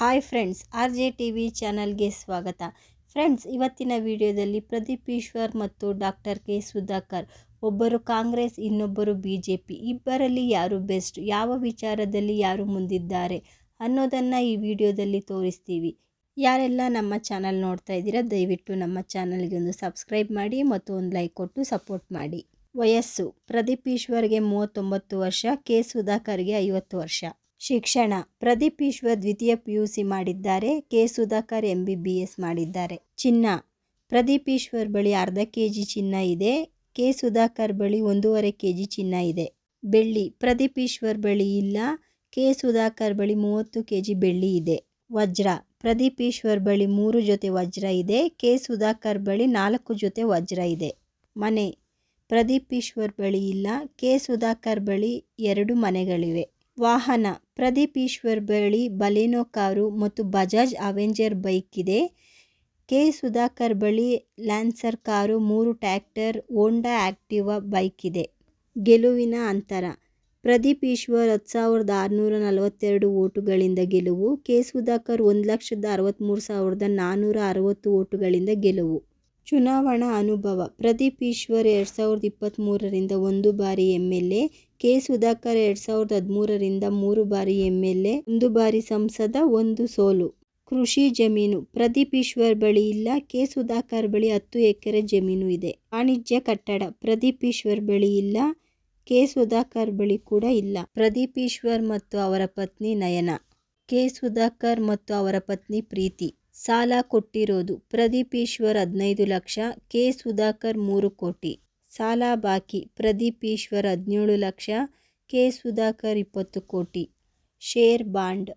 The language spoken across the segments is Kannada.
Hi friends R J T V ಚಾನಲ್ಗೆ ಸ್ವಾಗತ. ಫ್ರೆಂಡ್ಸ್ ಇವತ್ತಿನ ವಿಡಿಯೋದಲ್ಲಿ ಪ್ರದೀಪ್ ಈಶ್ವರ್ ಮತ್ತು ಡಾಕ್ಟರ್ ಕೆ ಸುಧಾಕರ್, ಒಬ್ಬರು ಕಾಂಗ್ರೆಸ್, ಇನ್ನೊಬ್ಬರು ಬಿ ಜೆ ಪಿ ಇಬ್ಬರಲ್ಲಿ ಯಾರು ಬೆಸ್ಟ್, ಯಾವ ವಿಚಾರದಲ್ಲಿ ಯಾರು ಮುಂದಿದ್ದಾರೆ ಅನ್ನೋದನ್ನು ಈ ವಿಡಿಯೋದಲ್ಲಿ ತೋರಿಸ್ತೀವಿ. ಯಾರೆಲ್ಲ ನಮ್ಮ ಚಾನಲ್ ನೋಡ್ತಾ ಇದ್ದೀರಾ, ದಯವಿಟ್ಟು ನಮ್ಮ ಚಾನಲ್ಗೆ ಒಂದು ಸಬ್ಸ್ಕ್ರೈಬ್ ಮಾಡಿ ಮತ್ತು ಒಂದು ಲೈಕ್ ಕೊಟ್ಟು ಸಪೋರ್ಟ್ ಮಾಡಿ. ವಯಸ್ಸು, ಪ್ರದೀಪ್ ಈಶ್ವರ್ಗೆ ಮೂವತ್ತೊಂಬತ್ತು ವರ್ಷ, ಕೆ ಸುಧಾಕರ್ಗೆ ಐವತ್ತು ವರ್ಷ. ಶಿಕ್ಷಣ. ಪ್ರದೀಪ್ ಈಶ್ವರ್ ದ್ವಿತೀಯ ಪಿ ಯು ಸಿ ಮಾಡಿದ್ದಾರೆ. K. Sudhakar M B B S ಮಾಡಿದ್ದಾರೆ. ಚಿನ್ನ. ಪ್ರದೀಪ್ ಈಶ್ವರ್ ಬಳಿ ಅರ್ಧ ಕೆ ಜಿ ಚಿನ್ನ ಇದೆ. ಕೆ. ಸುಧಾಕರ್ ಬಳಿ ಒಂದೂವರೆ ಕೆ ಜಿ ಚಿನ್ನ ಇದೆ. ಬೆಳ್ಳಿ. ಪ್ರದೀಪ್ ಈಶ್ವರ್ ಬಳಿ ಇಲ್ಲ. ಕೆ. ಸುಧಾಕರ್ ಬಳಿ ಮೂವತ್ತು ಕೆ ಜಿ ಬೆಳ್ಳಿ ಇದೆ. ವಜ್ರ. ಪ್ರದೀಪ್ ಈಶ್ವರ್ ಬಳಿ ಮೂರು ಜೊತೆ ವಜ್ರ ಇದೆ. ಕೆ. ಸುಧಾಕರ್ ಬಳಿ ನಾಲ್ಕು ಜೊತೆ ವಜ್ರ ಇದೆ. ಮನೆ. ಪ್ರದೀಪ್ ಈಶ್ವರ್ ಬಳಿ ಇಲ್ಲ. ಕೆ. ಸುಧಾಕರ್ ಬಳಿ ಎರಡು ಮನೆಗಳಿವೆ. ವಾಹನ, ಪ್ರದೀಪ್ ಈಶ್ವರ್ ಬಳಿ ಬಲೇನೋ ಕಾರು ಮತ್ತು ಬಜಾಜ್ ಅವೆಂಜರ್ ಬೈಕ್ ಇದೆ. ಕೆ. ಸುಧಾಕರ್ ಬಳಿ ಲ್ಯಾನ್ಸರ್ ಕಾರು, ಮೂರು ಟ್ಯಾಕ್ಟರ್ ಹೋಂಡಾ ಆ್ಯಕ್ಟಿವಾ ಬೈಕ್ ಇದೆ. ಗೆಲುವಿನ ಅಂತರ. ಪ್ರದೀಪ್ ಈಶ್ವರ್ ಹತ್ತು ಸಾವಿರದ ಆರುನೂರ ನಲವತ್ತೆರಡು ಓಟುಗಳಿಂದ ಗೆಲುವು. ಕೆ. ಸುಧಾಕರ್ ಒಂದು ಲಕ್ಷದ ಅರವತ್ತ್ಮೂರು ಸಾವಿರದ ನಾನ್ನೂರ ಅರವತ್ತು ಓಟುಗಳಿಂದ ಗೆಲುವು. ಚುನಾವಣಾ ಅನುಭವ. ಪ್ರದೀಪ್ ಈಶ್ವರ್ ಎರಡು ಸಾವಿರದ ಇಪ್ಪತ್ತ್ಮೂರರಿಂದ ಒಂದು ಬಾರಿ M L A K Sudhakar ಎರಡು ಸಾವಿರದ ಹದಿಮೂರರಿಂದ ಮೂರು ಬಾರಿ ಎಂ ಎಲ್ ಎ ಒಂದು ಬಾರಿ ಸಂಸದ, ಒಂದು ಸೋಲು. ಕೃಷಿ ಜಮೀನು. ಪ್ರದೀಪ್ ಈಶ್ವರ್ ಬಳಿ ಇಲ್ಲ, ಕೆ ಸುಧಾಕರ್ ಬಳಿ ಹತ್ತು ಎಕರೆ ಜಮೀನು ಇದೆ. ವಾಣಿಜ್ಯ ಕಟ್ಟಡ. ಪ್ರದೀಪ್ ಈಶ್ವರ್ ಬಳಿ ಇಲ್ಲ, ಕೆ ಸುಧಾಕರ್ ಬಳಿ ಕೂಡ ಇಲ್ಲ. ಪ್ರದೀಪ್ ಈಶ್ವರ್ ಮತ್ತು ಅವರ ಪತ್ನಿ ನಯನ. ಕೆ ಸುಧಾಕರ್ ಮತ್ತು ಅವರ ಪತ್ನಿ ಪ್ರೀತಿ. ಸಾಲ ಕೊಟ್ಟಿರೋದು ಪ್ರದೀಪ್ ಈಶ್ವರ್ ಹದಿನೈದು ಲಕ್ಷ, ಕೆ ಸುಧಾಕರ್ ಮೂರು ಕೋಟಿ. ಸಾಲ ಬಾಕಿ ಪ್ರದೀಪ್ ಈಶ್ವರ್ ಹದಿನೇಳು ಲಕ್ಷ, ಕೆ ಸುಧಾಕರ್ ಇಪ್ಪತ್ತು ಕೋಟಿ. ಶೇರ್ ಬಾಂಡ್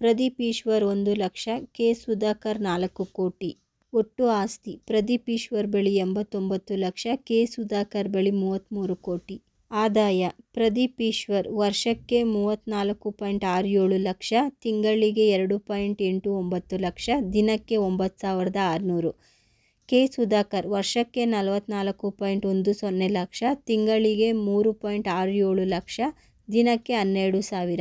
ಪ್ರದೀಪ್ ಈಶ್ವರ್ ಒಂದು ಲಕ್ಷ, ಕೆ ಸುಧಾಕರ್ ನಾಲ್ಕು ಕೋಟಿ. ಒಟ್ಟು ಆಸ್ತಿ ಪ್ರದೀಪ್ ಈಶ್ವರ್ ಬಳಿ ಎಂಬತ್ತೊಂಬತ್ತು ಲಕ್ಷ, ಕೆ ಸುಧಾಕರ್ ಬಳಿ ಮೂವತ್ತ್ಮೂರು ಕೋಟಿ. ಆದಾಯ. ಪ್ರದೀಪ್ ಈಶ್ವರ್ ವರ್ಷಕ್ಕೆ ಮೂವತ್ತ್ನಾಲ್ಕು ಪಾಯಿಂಟ್ ಆರು ಏಳು ಲಕ್ಷ, ತಿಂಗಳಿಗೆ ಎರಡು ಪಾಯಿಂಟ್ ಎಂಟು ಒಂಬತ್ತು ಲಕ್ಷ, ದಿನಕ್ಕೆ ಒಂಬತ್ತು ಸಾವಿರದ ಆರುನೂರು. ಕೆ ಸುಧಾಕರ್ ವರ್ಷಕ್ಕೆ ನಲವತ್ತ್ನಾಲ್ಕು ಪಾಯಿಂಟ್ ಒಂದು ಸೊನ್ನೆ ಲಕ್ಷ, ತಿಂಗಳಿಗೆ ಮೂರು ಪಾಯಿಂಟ್ ಆರು ಏಳು ಲಕ್ಷ, ದಿನಕ್ಕೆ ಹನ್ನೆರಡು ಸಾವಿರ.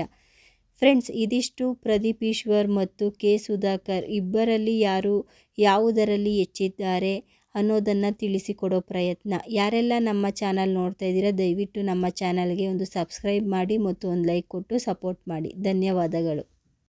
ಫ್ರೆಂಡ್ಸ್, ಇದಿಷ್ಟು ಪ್ರದೀಪ್ ಈಶ್ವರ್ ಮತ್ತು ಕೆ. ಸುಧಾಕರ್ ಇಬ್ಬರಲ್ಲಿ ಯಾರು ಯಾವುದರಲ್ಲಿ ಹೆಚ್ಚಿದ್ದಾರೆ ಅನ್ನೋದನ್ನು ತಿಳಿಸಿಕೊಡೋ ಪ್ರಯತ್ನ. ಯಾರೆಲ್ಲ ನಮ್ಮ ಚಾನಲ್ ನೋಡ್ತಾ ಇದ್ದೀರಾ, ದಯವಿಟ್ಟು ನಮ್ಮ ಚಾನಲ್ಗೆ ಒಂದು ಸಬ್ಸ್ಕ್ರೈಬ್ ಮಾಡಿ ಮತ್ತು ಒಂದು ಲೈಕ್ ಕೊಟ್ಟು ಸಪೋರ್ಟ್ ಮಾಡಿ. ಧನ್ಯವಾದಗಳು.